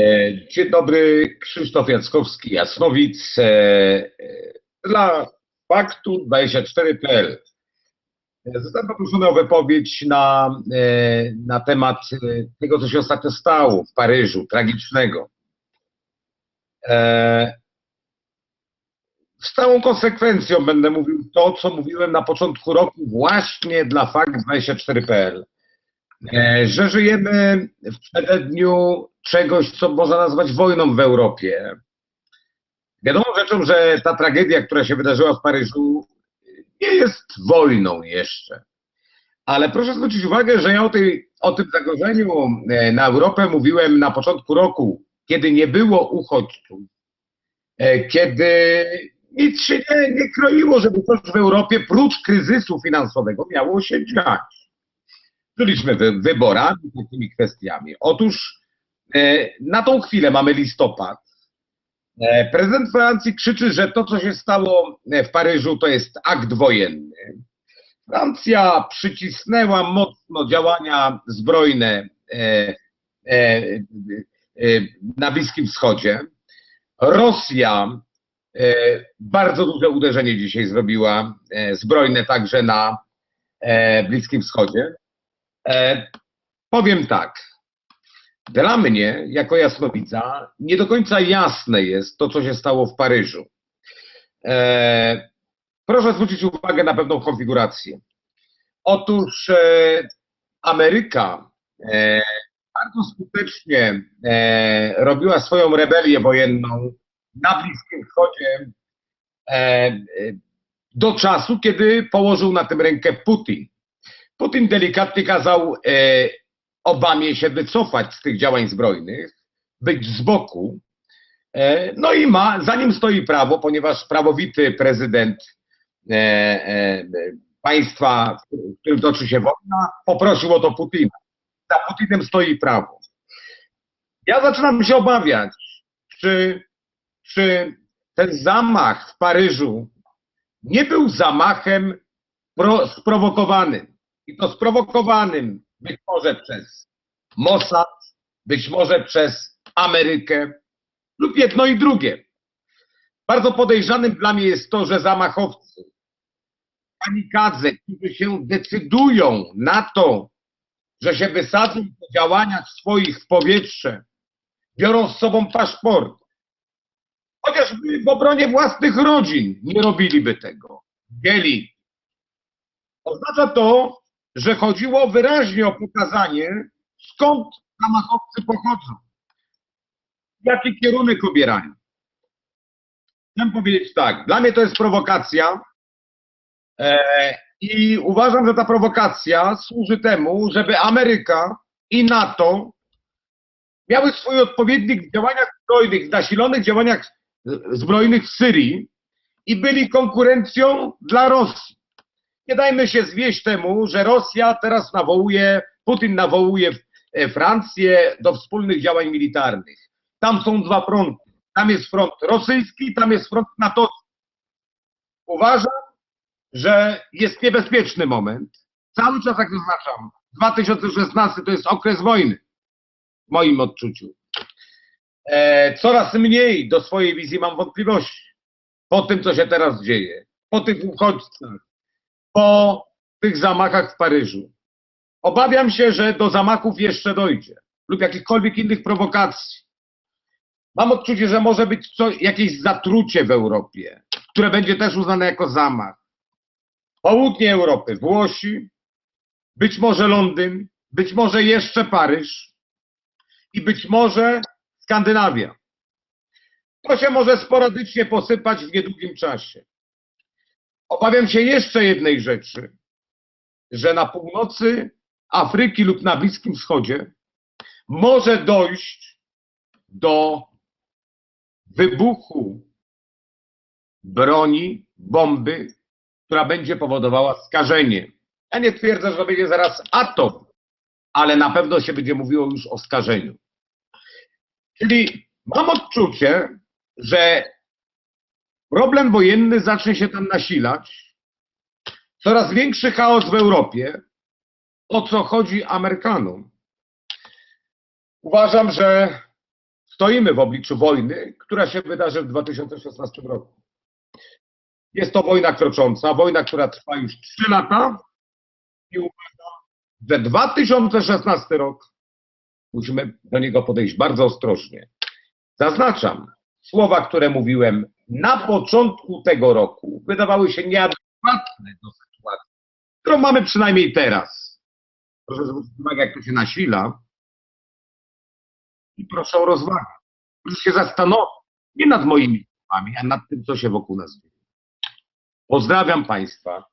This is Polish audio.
E, Dzień dobry, Krzysztof Jackowski, Jasnowic. e, e, Dla faktu 24.pl. E, Zostałem poproszony o wypowiedź na, na temat tego, co się ostatnio stało w Paryżu, tragicznego. Z całą konsekwencją będę mówił to, co mówiłem na początku roku właśnie dla fakt24.pl, e, że żyjemy w przededniu czegoś, co można nazwać wojną w Europie. Wiadomo rzeczą, że ta tragedia, która się wydarzyła w Paryżu, nie jest wojną jeszcze. Ale proszę zwrócić uwagę, że ja o, tej, o tym zagrożeniu e, na Europę mówiłem na początku roku, kiedy nie było uchodźców, e, kiedy nic się nie, nie kroiło, żeby coś w Europie prócz kryzysu finansowego miało się dziać. Byliśmy wy, wyborami, takimi kwestiami. Otóż e, na tą chwilę mamy listopad. E, Prezydent Francji krzyczy, że to, co się stało e, w Paryżu, to jest akt wojenny. Francja przycisnęła mocno działania zbrojne na Bliskim Wschodzie. Rosja bardzo duże uderzenie dzisiaj zrobiła, zbrojne także na Bliskim Wschodzie. E, powiem tak. Dla mnie, jako jasnowidza, nie do końca jasne jest to, co się stało w Paryżu. E, proszę zwrócić uwagę na pewną konfigurację. Otóż e, Ameryka e, bardzo skutecznie e, robiła swoją rebelię wojenną na Bliskim Wschodzie e, do czasu, kiedy położył na tym rękę Putin. Putin delikatnie kazał e, Obamie się wycofać z tych działań zbrojnych, być z boku. E, no i ma, za nim stoi prawo, ponieważ prawowity prezydent e, e, państwa, w którym toczy się wojna, poprosił o to Putina. Za Putinem stoi prawo. Ja zaczynam się obawiać, czy, czy ten zamach w Paryżu nie był zamachem pro, sprowokowanym. I to sprowokowanym być może przez Mossad, być może przez Amerykę lub jedno i drugie. Bardzo podejrzanym dla mnie jest to, że zamachowcy, kamikadze, którzy się decydują na to, że się wysadzą po działaniach swoich w powietrze, biorą z sobą paszport, chociażby w obronie własnych rodzin nie robiliby tego. Dzieli. Oznacza to, że chodziło wyraźnie o pokazanie, skąd zamachowcy pochodzą, jaki kierunek obierają. Chcę powiedzieć tak, dla mnie to jest prowokacja e, i uważam, że ta prowokacja służy temu, żeby Ameryka i NATO miały swój odpowiednik w działaniach zbrojnych, w nasilonych działaniach zbrojnych w Syrii i byli konkurencją dla Rosji. Nie dajmy się zwieść temu, że Rosja teraz nawołuje, Putin nawołuje e, Francję do wspólnych działań militarnych. Tam są dwa fronty. Tam jest front rosyjski, tam jest front natowski. Uważam, że jest niebezpieczny moment. Cały czas, jak zaznaczam, 2016 to jest okres wojny, w moim odczuciu. E, coraz mniej do swojej wizji mam wątpliwości. Po tym, co się teraz dzieje, po tych uchodźcach, po tych zamachach w Paryżu. Obawiam się, że do zamachów jeszcze dojdzie lub jakichkolwiek innych prowokacji. Mam odczucie, że może być co, jakieś zatrucie w Europie, które będzie też uznane jako zamach. Południe Europy, Włosi, być może Londyn, być może jeszcze Paryż i być może Skandynawia. To się może sporadycznie posypać w niedługim czasie. Obawiam się jeszcze jednej rzeczy, że na północy Afryki lub na Bliskim Wschodzie może dojść do wybuchu broni, bomby, która będzie powodowała skażenie. Ja nie twierdzę, że to będzie zaraz atom, ale na pewno się będzie mówiło już o skażeniu. Czyli mam odczucie, że problem wojenny zacznie się tam nasilać. Coraz większy chaos w Europie. O co chodzi Amerykanom? Uważam, że stoimy w obliczu wojny, która się wydarzy w 2016 roku. Jest to wojna krocząca, wojna, która trwa już 3 lata i uwaga, że 2016 rok musimy do niego podejść bardzo ostrożnie. Zaznaczam, słowa, które mówiłem na początku tego roku, wydawały się nieadekwatne do sytuacji, którą mamy przynajmniej teraz. Proszę zwrócić uwagę, jak to się nasila i proszę o rozwagę. Proszę się zastanowić nie nad moimi słowami, a nad tym, co się wokół nas dzieje. Pozdrawiam Państwa.